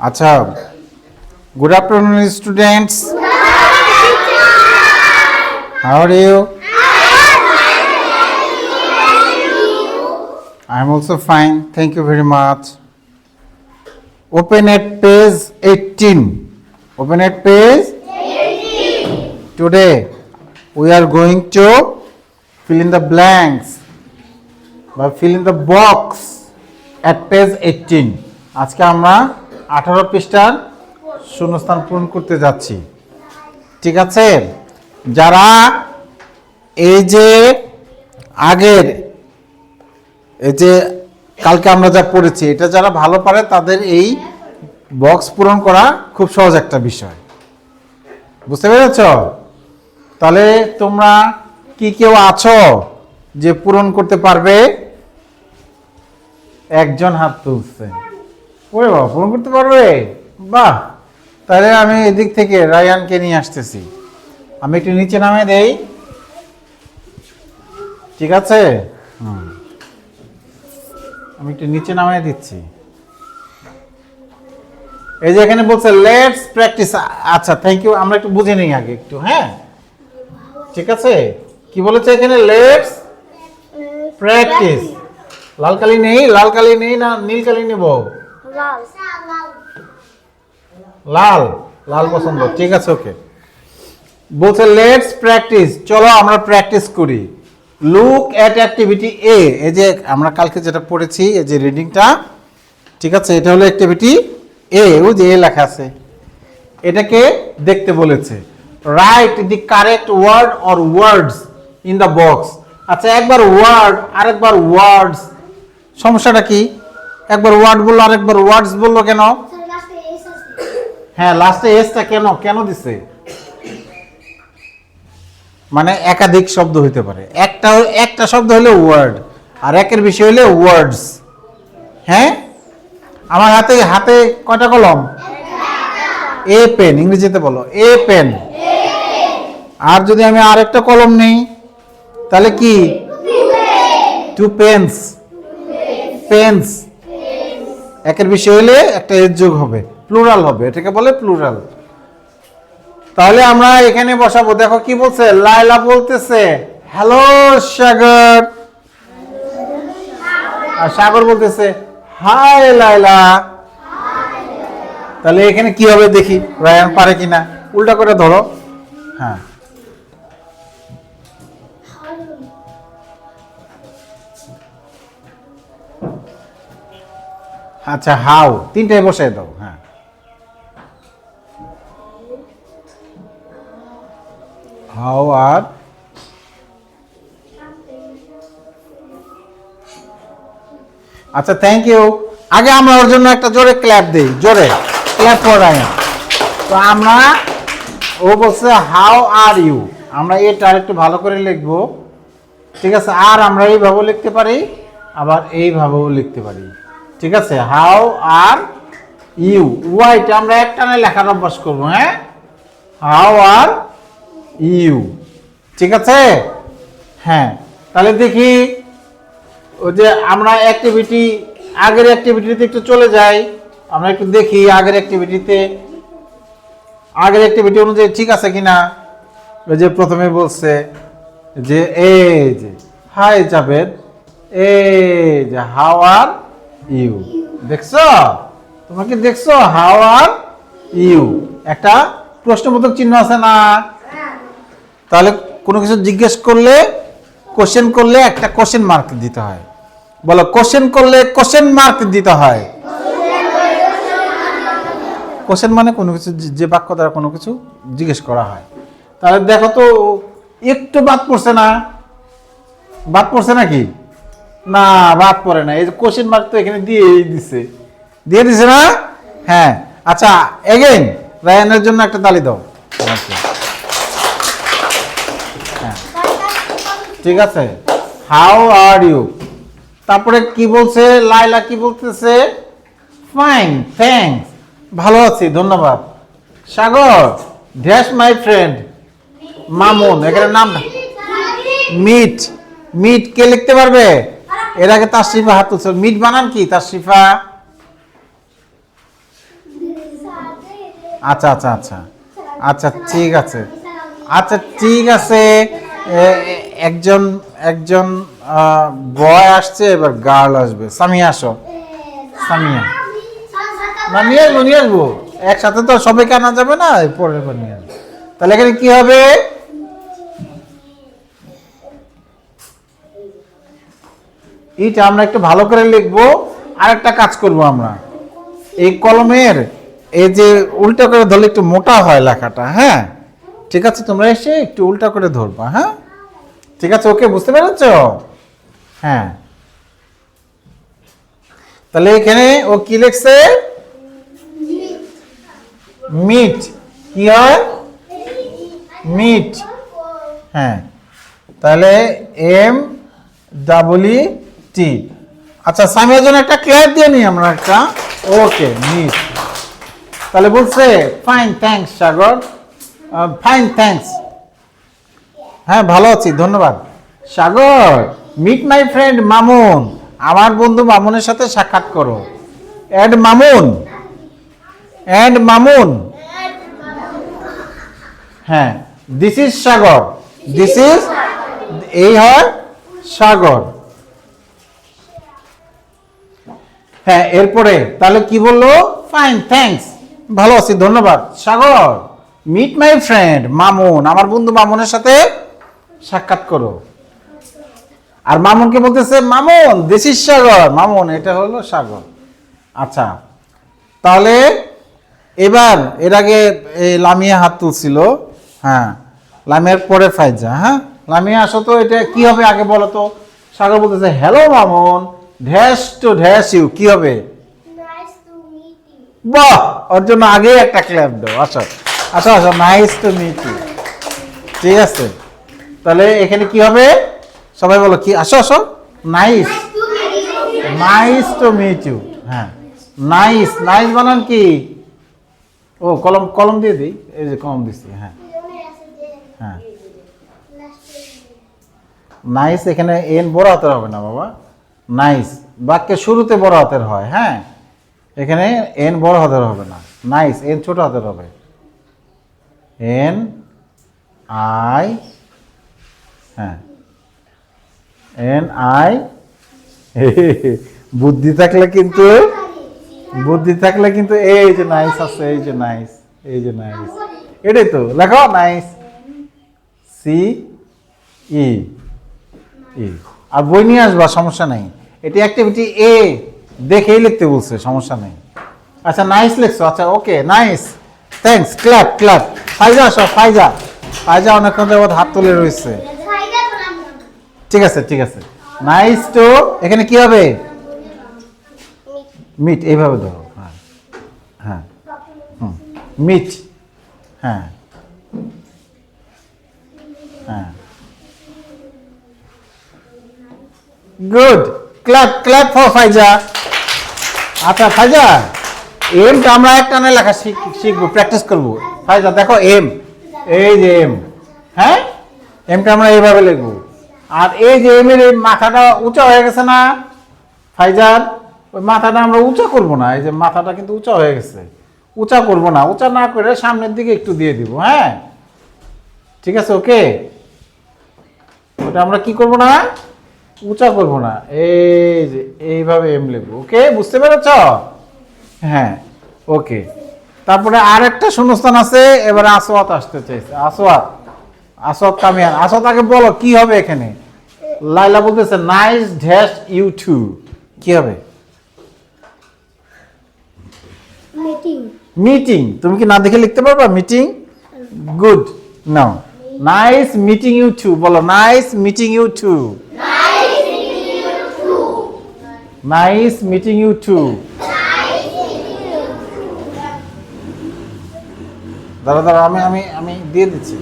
আচ্ছা good afternoon students how are you I am also fine thank you very much open at page eighteen open at page today we are going to fill in the blanks বা fill in the box at page eighteen আজকে আমরা আঠারো পৃষ্ঠার শূন্যস্থান পূরণ করতে যাচ্ছি। ঠিক আছে? যারা এই যে আগের, এই যে কালকে আমরা যা পড়েছি, এটা যারা ভালো পারে, তাদের এই বক্স পূরণ করা খুব সহজ একটা বিষয়। বুঝতে পেরেছ? তাহলে তোমরা কি কেউ আছো যে পূরণ করতে পারবে? একজন হাত তুলছে। ওরে বাবা ফোন করতে পারবে? বাহ, তাহলে আমি এদিক থেকে রায়ানকে নিয়ে আসতেছি। আমি একটু নিচে নামে দেই। ঠিক আছে? হুম। আমি একটু নিচে নামিয়ে দিচ্ছি। এই যে এখানে বলছে লেটস প্র্যাকটিস আচ্ছা থ্যাংক ইউ আমরা একটু বুঝে নিই আগে একটু হ্যাঁ? ঠিক আছে? কি বলেছে এখানে? লেটস প্র্যাকটিস লাল কালি নেই, লাল কালি নেই না নীল কালি নেব? লাল। লাল পছন্দ, ঠিক আছে ওকে বলছে লেটস প্র্যাকটিস চলো, আমরা প্র্যাকটিস করি। লুক অ্যাট অ্যাক্টিভিটি এ এই যে আমরা কালকে যেটা পড়েছি, এই যে রিডিংটা ঠিক আছে, এটা হলো অ্যাক্টিভিটি এ ও যে এ লেখা আছে। এটাকে দেখতে বলেছে। Write the correct word or words in the box আচ্ছা একবার ওয়ার্ড আরেকবার ওয়ার্ডস সমস্যাটা কি? একবার ওয়ার্ড বলল আর একবার ওয়ার্ডস বলল কেন? হ্যাঁ লাস্টে এসটা কেন কেন দিছে? মানে একাধিক শব্দ হইতে পারে। একটা একটা শব্দ হলে ওয়ার্ড আর একের বেশি হলে ওয়ার্ডস হ্যাঁ? আমার হাতে হাতে কয়টা কলম? এ পেন ইংরেজিতে বলো। এ পেন আর যদি আমি আর একটা কলম নেই তাহলে কি? টু পেন্স পেন্স একের বেশি হলে একটা এর যোগ হবে প্লুরাল হবে, এটাকে বলে প্লুরাল তাহলে আমরা এখানে বসাবো, দেখো কি বলছে? লাইলা বলতেছে হ্যালো সাগর। আর সাগর বলতেছে হাই লাইলা তাহলে এখানে কি হবে দেখি, রায়ান পারে কিনা? উল্টা করে ধরো। হ্যাঁ। আচ্ছা হাউ তিনটায় বসাই দাও হ্যাঁ। How are? আচ্ছা থ্যাংক ইউ আগে আমরা ওর জন্য একটা জোরে ক্ল্যাপ দিই, জোরে। ক্ল্যাপ রায়ান তো আমরা, ও বলছে হাউ আর ইউ আমরা এটা একটু ভালো করে লিখব। ঠিক আছে, আর আমরা এইভাবেও লিখতে পারি, আবার এইভাবেও লিখতে পারি। ঠিক আছে? হাউ আর ইউ ওয়াইটা আমরা একটানে লেখার অভ্যাস করব হ্যাঁ? হাউ আর ইউ ঠিক আছে? হ্যাঁ। তাহলে দেখি, ওই যে আমরা অ্যাক্টিভিটি আগের অ্যাক্টিভিটিতে একটু চলে যাই। আমরা একটু দেখি আগের অ্যাক্টিভিটিতে আগের অ্যাক্টিভিটি অনুযায়ী ঠিক আছে কিনা? ওই যে প্রথমে বলছে যে, এই যে হাই জাভেদ, এই যে হাউ আর ইউ। দেখছ? তোমরা কি দেখছ? হাউ আর ইউ একটা প্রশ্নবোধক চিহ্ন আছে না? তাহলে কোনো কিছু জিজ্ঞেস করলে কোশ্চেন করলে একটা কোশ্চেন মার্ক দিতে হয়। বলো কোশ্চেন করলে কোশ্চেন মার্ক দিতে হয়। কোশ্চেন মানে কোনো কিছু, যে- যে বাক্য দ্বারা কোনো কিছু জিজ্ঞেস করা হয়। তাহলে দেখো তো, একটু বাদ পড়ছে না? বাদ পড়ছে নাকি? না বাদ পড়ে না। এই যে কোশ্চেন মার্ক তো এখানে দিয়ে দিছে। দিয়ে দিছে না? হ্যাঁ। আচ্ছা এগেইন রায়ানের জন্য একটা তালি দাও. হ্যাঁ। ঠিক আছে। হাউ আর ইউ তারপরে কি বলছে? লাইলা কি বলতেছে? ফাইন থ্যাঙ্কস ভালো আছি ধন্যবাদ। Sagar dash my friend Mamun এখানে নাম মিট। মিট কে লিখতে পারবে? এর আগে তাশরিফা হাত তুলছে। মিট বানান কি? তাশরিফা আচ্ছা আচ্ছা আচ্ছা। আচ্ছা ঠিক আছে। আচ্ছা ঠিক আছে। একজন একজন বয় আসছে, এবার গার্ল আসবে। সামিয়া, আসো। সামিয়া। না, নিয়ে আসব নিয়ে আসব। একসাথে তো সবাইকে আনা যাবে না পরের বার নিয়ে আসব। তাহলে এখানে কি হবে? এইটা আমরা একটু ভালো করে লিখব। আর একটা কাজ করব আমরা। এই কলমের এই যে উল্টা করে ধরলে একটু মোটা হয় লেখাটা হ্যাঁ? ঠিক আছে, তোমরা এসে একটু উল্টা করে ধরবা হ্যাঁ? ঠিক আছে, ওকে, বুঝতে পেরেছ? হ্যাঁ। তাহলে এখানে ও কি লিখছে? মিট। কি হয়? মিট। হ্যাঁ। তাহলে এম, ডাবলি টি আচ্ছা সামিয়ার জন্য একটা ক্লিয়ার দিয়ে নিই আমরা একটা। ওকে মিট তাহলে বলছে fine thanks Sagar. Fine thanks হ্যাঁ ভালো আছি, ধন্যবাদ। Sagar meet my friend Mamun. আমার বন্ধু মামুনের সাথে সাক্ষাৎ করো। অ্যাড মামুন। অ্যান্ড মামুন। হ্যাঁ this is Sagar. This is এই হয় সাগর। হ্যাঁ এরপরে তাহলে কি বলল? ফাইন থ্যাঙ্কস ভালো আছি ধন্যবাদ। Sagar meet my friend Mamun আমার বন্ধু মামুনের সাথে সাক্ষাৎ করো। আর মামুনকে বলতেছে মামুন ইজ সাগর। মামুন এটা হলো সাগর। আচ্ছা তাহলে এবার এর আগে এই লামিয়া হাত তুলছিল। হ্যাঁ লামিয়ার পরে ফাইজা হ্যাঁ? লামিয়া আসো তো এটা কি হবে আগে বলো তো। সাগর বলতেছে hello Mamun. Dash to dash you কি হবে. বাহ! ওর জন্য আগেই একটা ক্ল্যাপ দাও আসো আসো আসো নাইস টু মিট ইউ ঠিক আছে। তাহলে এখানে কি হবে? সবাই বলো কি? আসো আসো। Nice. Nice to meet you হ্যাঁ। নাইস নাইস বানান কি? ও কলম কলম দিয়ে দিই। এই যে কলম দিচ্ছি হ্যাঁ। হ্যাঁ। নাইস এখানে এন বড় হাতের হবে না বাবা। নাইস বাক্যের শুরুতে বড় হাতের হয় হ্যাঁ? এখানে এন বড় হাতের হবে না। নাইস এন ছোট হাতের হবে। এন আই হ্যাঁ। এন আই বুদ্ধি থাকলে কিন্তু, বুদ্ধি থাকলে কিন্তু এই যে নাইস আছে, এই যে নাইস এই যে নাইস এটাই তো, লেখো নাইস সি ই ই আর বই নিয়ে আসবা, সমস্যা নেই। এটি অ্যাক্টিভিটি এ দেখেই লিখতে বলছে, সমস্যা নেই। আচ্ছা নাইস লিখছো আচ্ছা okay nice thanks club club Faiza আসো, ফাইজা। ফাইজা অনেকক্ষণ যাবত হাত তুলে রয়েছে। ঠিক আছে ঠিক আছে। নাইস তো এখানে কি হবে? মিট এইভাবে ধরো হ্যাঁ হ্যাঁ হুম মিট হ্যাঁ হ্যাঁ। Good clap clap for Faiza. আচ্ছা ফাইজা এমটা আমরা একটা না লেখা শিখ- শিখব প্র্যাকটিস করব। ফাইজা, দেখো এম এই যে এম হ্যাঁ? এমটা আমরা এইভাবে লিখব। আর এই যে এম এর মাথাটা উঁচা হয়ে গেছে না? ফাইজার ওই মাথাটা আমরা উঁচা করব না, এই যে মাথাটা কিন্তু উঁচা হয়ে গেছে। উঁচা করব না, উঁচা না করে সামনের দিকে একটু দিয়ে দিব হ্যাঁ? ঠিক আছে ওকে ওটা আমরা কি করব না? উঁচা করব না। এই যে এইভাবে এম লিখব ওকে বুঝতে পেরেছ? হ্যাঁ ওকে তারপরে আর একটা শূন্যস্থান আছে এবার আসোয়াত আসতে চাইছে। আসোয়াত আসোয়াত কামিয়ান। আসোয়াত আগে বলো কি হবে এখানে? লাইলা বলতেছে নাইস ড্যাশ ইউ টু কি হবে. মিটিং তুমি কি না দেখে লিখতে পারবা? Meeting good now nice meeting you too বলো nice meeting you too nice meeting you too দাঁড়া দাঁড়া আমি আমি আমি দিয়ে দিচ্ছি।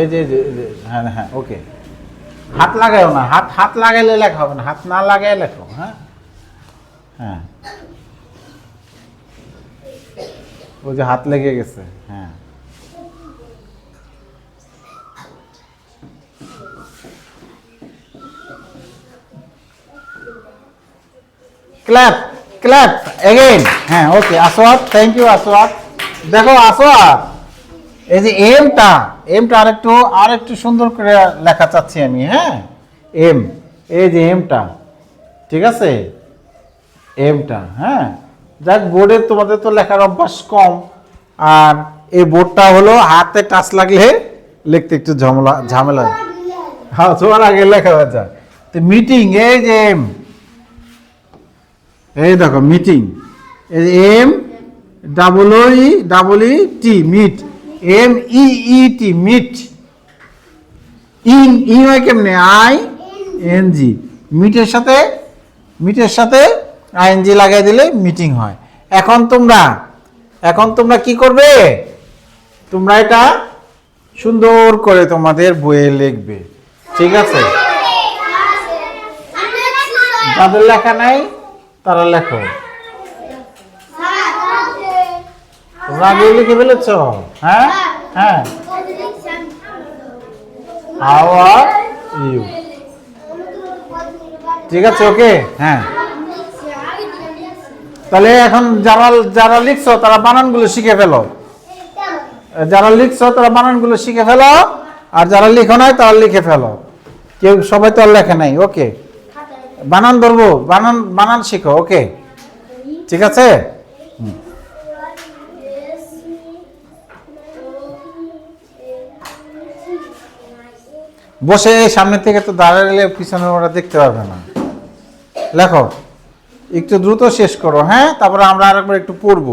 এই যে যে হ্যাঁ হ্যাঁ ওকে হাত লাগাও না, হাত হাত লাগাইলে লেখা হবে না, হাত না লাগাই লেখো হ্যাঁ? হ্যাঁ। ওই যে হাত লেগে গেছে হ্যাঁ। ক্ল্যাপ ক্ল্যাপ এগেইন হ্যাঁ ওকে আসওয়াত থ্যাংক ইউ আসওয়াত দেখো আসো আর। এই যে এমটা এমটা আরেকটু আরেকটু সুন্দর করে লেখা চাচ্ছি আমি হ্যাঁ? এম এই যে এমটা ঠিক আছে? এমটা হ্যাঁ? যাক, বোর্ডে তোমাদের তো লেখার অভ্যাস কম। আর এই বোর্ডটা হলো, হাতে টাচ লাগলে লিখতে একটু ঝামেলা ঝামেলা। হ্যাঁ তোমার আগে লেখা যায়। তো মিটিং এই যে এম এই দেখো meeting M double E double E T meet M E E T meet in E হয় কেমনে? আই এন জি মিটের সাথে মিটের সাথে আইএনজি লাগাই দিলে মিটিং হয়। এখন তোমরা এখন তোমরা কি করবে? তোমরা এটা সুন্দর করে তোমাদের বইয়ে লিখবে। ঠিক আছে? যাদের লেখা নাই? তারা লেখো। তোমরা আগে লিখে ফেলেছ? হ্যাঁ? হ্যাঁ। হাউ আর ইউ ঠিক আছে ওকে? হ্যাঁ। তাহলে এখন যারা যারা লিখছো তারা বানানগুলো শিখে ফেলো। যারা লিখছো তারা বানানগুলো শিখে ফেলো। আর যারা লিখো নাই তারা লিখে ফেলো। কেউ সবাই তো আর লেখে নাই ওকে? বানান ধরবো, বানান বানান শিখো, ওকে? ঠিক আছে? বসে এই সামনে থেকে তো দাঁড়ালে পিছনে ওরা দেখতে পারবে না। লেখো, একটু দ্রুত শেষ করো হ্যাঁ? তারপরে আমরা আরেকবার একটু পড়ব।